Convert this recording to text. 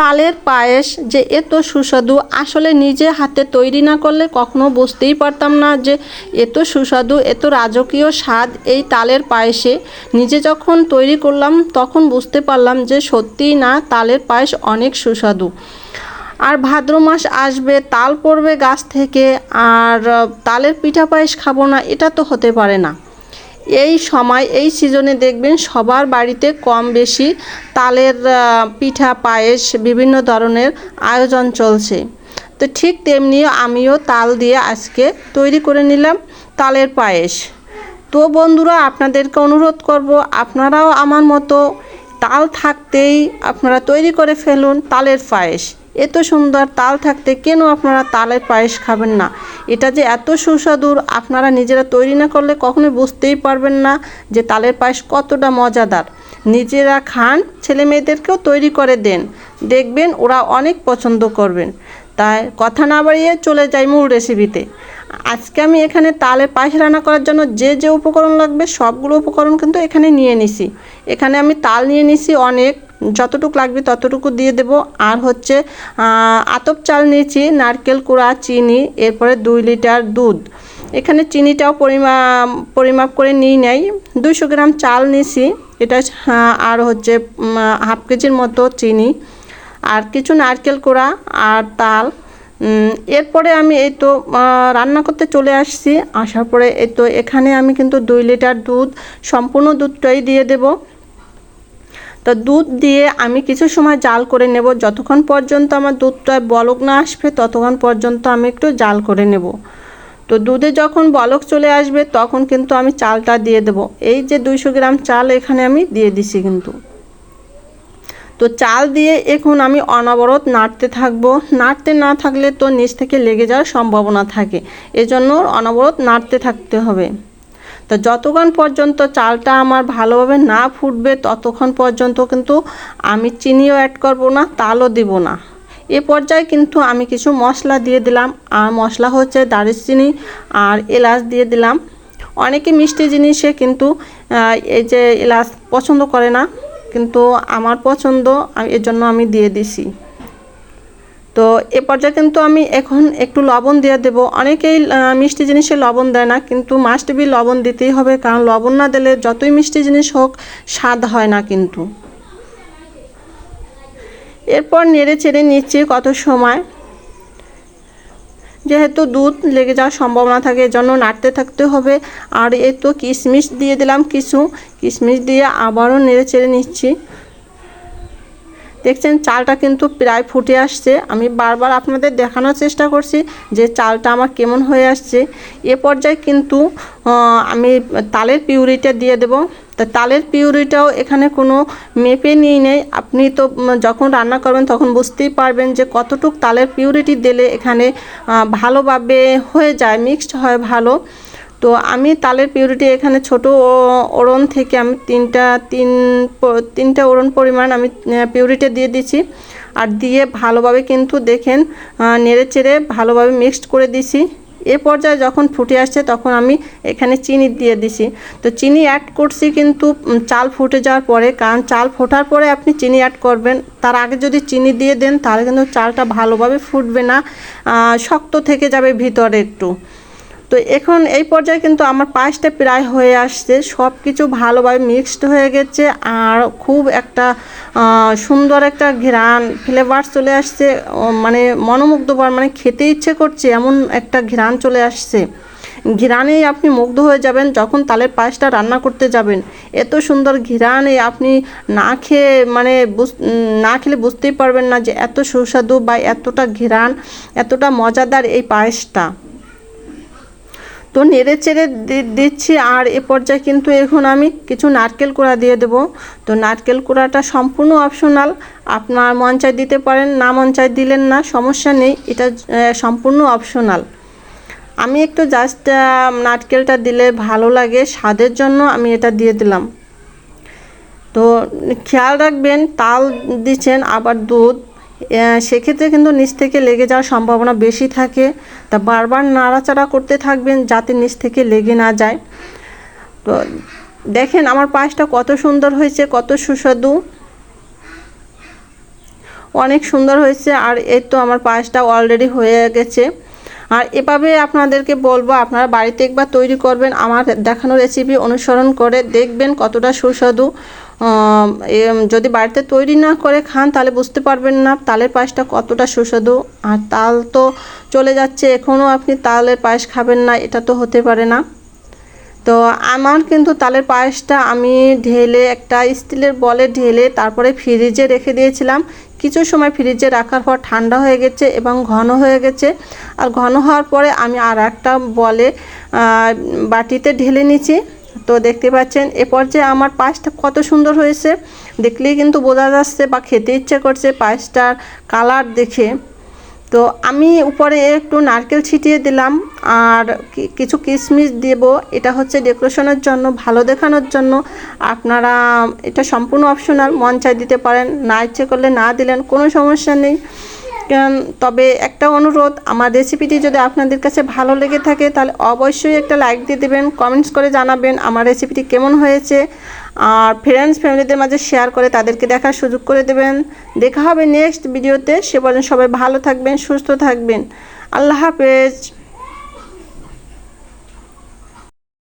তালের পায়েস যে এত সুস্বাদু, আসলে নিজে হাতে তৈরি না করলে কখনো বুঝতেই পারতাম না যে এত সুস্বাদু, এত রাজকীয় স্বাদ এই তালের পায়েসে। নিজে যখন তৈরি করলাম, তখন বুঝতে পারলাম যে সত্যিই না, তালের পায়েস অনেক সুস্বাদু। আর ভাদ্র মাস আসবে, তাল পড়বে গাছ থেকে, আর তালের পিঠা পায়েস খাব না, এটা তো হতে পারে না। এই সময়, এই সিজনে দেখবেন সবার বাড়িতে কম বেশি তালের পিঠা, পায়েস বিভিন্ন ধরনের আয়োজন চলছে। তো ঠিক তেমনি আমিও তাল দিয়ে আজকে তৈরি করে নিলাম তালের পায়েস। তো বন্ধুরা, আপনাদেরকে অনুরোধ করব, আপনারাও আমার মতো তাল থাকতেই আপনারা তৈরি করে ফেলুন তালের পায়েস। এত সুন্দর তাল থাকতে কেন আপনারা তালের পায়েস খাবেন না? এটা যে এত সুস্বাদুর, আপনারা নিজেরা তৈরি না করলে কখনোই বুঝতেই পারবেন না যে তালের পায়েস কতটা মজাদার। নিজেরা খান, ছেলে মেয়েদেরকেও তৈরি করে দেন। দেখবেন ওরা অনেক পছন্দ করবেন। তাই কথা না বাড়িয়ে চলে যাই মূল রেসিপিতে। আজকে আমি এখানে তালের পায়েস রান্না করার জন্য যে যে উপকরণ লাগবে সবগুলো উপকরণ কিন্তু এখানে নিয়ে নিছি। এখানে আমি তাল নিয়ে নিছি অনেক। যতটুকু লাগবে ততটুকু দিয়ে দেব। আর হচ্ছে আতপ চাল নিয়েছি, নারকেল, কুড়া, চিনি, এরপরে দুই লিটার দুধ। এখানে চিনিটাও পরিমাপ পরিমাপ করে নিই নাই। দুশো গ্রাম চাল নিয়েছি, এটা আর হচ্ছে হাফ কেজির মতো চিনি। আর কিছু নারকেল কোড়া আর তাল। এরপরে আমি এই তো রান্না করতে চলে আসছি। আসার পরে এই তো, এখানে আমি কিন্তু দুই লিটার দুধ, সম্পূর্ণ দুধটাই দিয়ে দেব। তো দুধ দিয়ে আমি কিছু সময় জাল করে নেব। যতক্ষণ পর্যন্ত আমার দুধটা বলক না আসবে, ততক্ষণ পর্যন্ত আমি একটু জাল করে নেব। তো দুধে যখন বলক চলে আসবে, তখন কিন্তু আমি চালটা দিয়ে দেব। এই যে দুইশো গ্রাম চাল এখানে আমি দিয়ে দিছি কিন্তু। তো চাল দিয়ে এখন আমি অনবরত নাড়তে থাকব। নাড়তে না থাকলে তো নিচ থেকে লেগে যাওয়ার সম্ভাবনা থাকে। এজন্য অনবরত নাড়তে থাকতে হবে। তো যতক্ষণ পর্যন্ত চালটা আমার ভালোভাবে না ফুটবে, ততক্ষণ পর্যন্ত কিন্তু আমি চিনিও অ্যাড করব না, তালও দিব না। এ পর্যায়ে কিন্তু আমি কিছু মশলা দিয়ে দিলাম, আর মশলা হচ্ছে দারুচিনি আর এলাচ দিয়ে দিলাম। অনেকে মিষ্টি জিনিসে কিন্তু এই যে এলাচ পছন্দ করে না, কিন্তু আমার পছন্দ এর জন্য আমি দিয়ে দিছি। তো এ পর্যায়ে কিন্তু আমি এখন একটু লবণ দিয়ে দেব। অনেকেই মিষ্টি জিনিসে লবণ দেয় না, কিন্তু মাস্ট বি লবণ দিতেই হবে, কারণ লবণ না দিলে যতই মিষ্টি জিনিস হোক, স্বাদ হয় না কিন্তু। এরপর নেড়ে চেড়ে নিচ্ছি কত সময়। যেহেতু দুধ লেগে যাওয়ার সম্ভাবনা থাকে, এজন্য নাড়তে থাকতে হবে। আর এই তো কিশমিশ দিয়ে দিলাম কিছু। কিশমিশ দিয়ে আবারও নেড়ে চেড়ে নিচ্ছি। দেখছেন চালটা কিন্তু প্রায় ফুটে আসছে। আমি বারবার আপনাদের দেখানোর চেষ্টা করছি যে চালটা আমার কেমন হয়ে আসছে। এ পর্যায়ে কিন্তু আমি তালের পিউরিটা দিয়ে দেব। তা তালের পিউরিটাও এখানে কোনো মেপে নিয়ে নেই। আপনি তো যখন রান্না করবেন তখন বুঝতেই পারবেন যে কতটুক তালের পিউরিটি দিলে এখানে ভালোভাবে হয়ে যায় মিক্সড হয় ভালো। তো আমি তালের পিউরিটি এখানে ছোট ওড়ন থেকে আমি তিনটা, তিন তিনটা ওড়ন পরিমাণ আমি পিউরিটি দিয়ে দিচ্ছি আর দিয়ে ভালোভাবে কিন্তু দেখেন নেড়ে চেড়ে ভালোভাবে মিক্সড করে দিছি এ পর্যায়ে যখন ফুটে আসছে তখন আমি এখানে চিনি দিয়ে দিছি তো চিনি অ্যাড করছি কিন্তু চাল ফুটে যাওয়ার পরে, কারণ চাল ফোটার পরে আপনি চিনি অ্যাড করবেন। তার আগে যদি চিনি দিয়ে দেন তাহলে কিন্তু চালটা ভালোভাবে ফুটবে না শক্ত থেকে যাবে ভিতরে একটু। তো এখন এই পর্যায়ে কিন্তু আমার পায়েসটা প্রায় হয়ে আসছে সব কিছু ভালোভাবে মিক্সড হয়ে গেছে আর খুব একটা সুন্দর একটা ঘ্রাণ ফ্লেভার চলে আসছে মানে মনোমুগ্ধকর মানে খেতে ইচ্ছে করছে, এমন একটা ঘ্রাণ চলে আসছে। ঘিরানেই আপনি মুগ্ধ হয়ে যাবেন যখন তালের পায়েসটা রান্না করতে যাবেন। এত সুন্দর ঘিরানে আপনি না খেয়ে মানে না খেলে বুঝতেই পারবেন না যে এত সুস্বাদু বা এতটা ঘিরান এতটা মজাদার এই পায়েসটা। তো নেড়ে চেড়ে দিচ্ছি, আর এ পর্যায়ে কিন্তু এখন আমি কিছু নারকেল কোড়া দিয়ে দেব। তো নারকেল কোড়াটা সম্পূর্ণ অপশনাল আপনার মন চাই দিতে পারেন, না মন চাই দিলেন না, সমস্যা নেই, এটা সম্পূর্ণ অপশনাল আমি একটু জাস্ট নারকেলটা দিলে ভালো লাগে, স্বাদের জন্য আমি এটা দিয়ে দিলাম। তো খেয়াল রাখবেন, তাল দিচ্ছেন, আবার দুধ। সেক্ষেত্রে কিন্তু নিচ থেকে লেগে যাওয়ার সম্ভাবনা বেশি থাকে। তা বারবার নাড়াচাড়া করতে থাকবেন যাতে নিচ থেকে লেগে না যায়। তো দেখেন আমার পায়েসটা কত সুন্দর হয়েছে, কত সুস্বাদু। অনেক সুন্দর হয়েছে, আর এই তো আমার পায়েসটা অলরেডি হয়ে গেছে। আর এভাবে আপনাদেরকে বলব, আপনারা বাড়িতে একবার তৈরি করবেন। আমার দেখানো রেসিপি অনুসরণ করে দেখবেন কতটা সুস্বাদু। যদি বাড়িতে তৈরি না করে খান, তাহলে বুঝতে পারবেন না তালের পায়েসটা কতটা সুস্বাদু। আর তাল তো চলে যাচ্ছে এখনও আপনি তালের পায়েস খাবেন না, এটা তো হতে পারে না। তো আমার কিন্তু তালের পায়েসটা আমি ঢেলে, একটা স্টিলের বলে ঢেলে তারপরে ফ্রিজে রেখে দিয়েছিলাম। কিছু সময় ফ্রিজে রাখার পর ঠান্ডা হয়ে গেছে এবং ঘন হয়ে গেছে। আর ঘন হওয়ার পরে আমি আর একটা বলে বাটিতে ঢেলে নিচ্ছি তো দেখতে পাচ্ছেন, এ পর্যায়ে আমার পায়েসটা কত সুন্দর হয়েছে। দেখলেই কিন্তু বোঝা যাচ্ছে বা খেতে ইচ্ছে করছে পায়েসটার কালার দেখে। তো আমি উপরে একটু নারকেল ছিটিয়ে দিলাম। আর কিছু কিশমিশ দেব। এটা হচ্ছে ডেকোরেশনের জন্য, ভালো দেখানোর জন্য। আপনারা, এটা সম্পূর্ণ অপশনাল, মন চাই দিতে পারেন। না ইচ্ছে করলে না দিলেন, কোনো সমস্যা নেই। তবে একটা অনুরোধ, আমার রেসিপিটি যদি আপনাদের কাছে ভালো লেগে থাকে, তাহলে অবশ্যই একটা লাইক দিয়ে দেবেন কমেন্টস করে জানাবেন আমার রেসিপিটি কেমন হয়েছে। আর ফ্রেন্ডস ফ্যামিলিদের মাঝে শেয়ার করে তাদেরকে দেখার সুযোগ করে দেবেন। দেখা হবে নেক্সট ভিডিওতে সে পর্যন্ত সবাই ভালো থাকবেন, সুস্থ থাকবেন। আল্লাহ হাফেজ।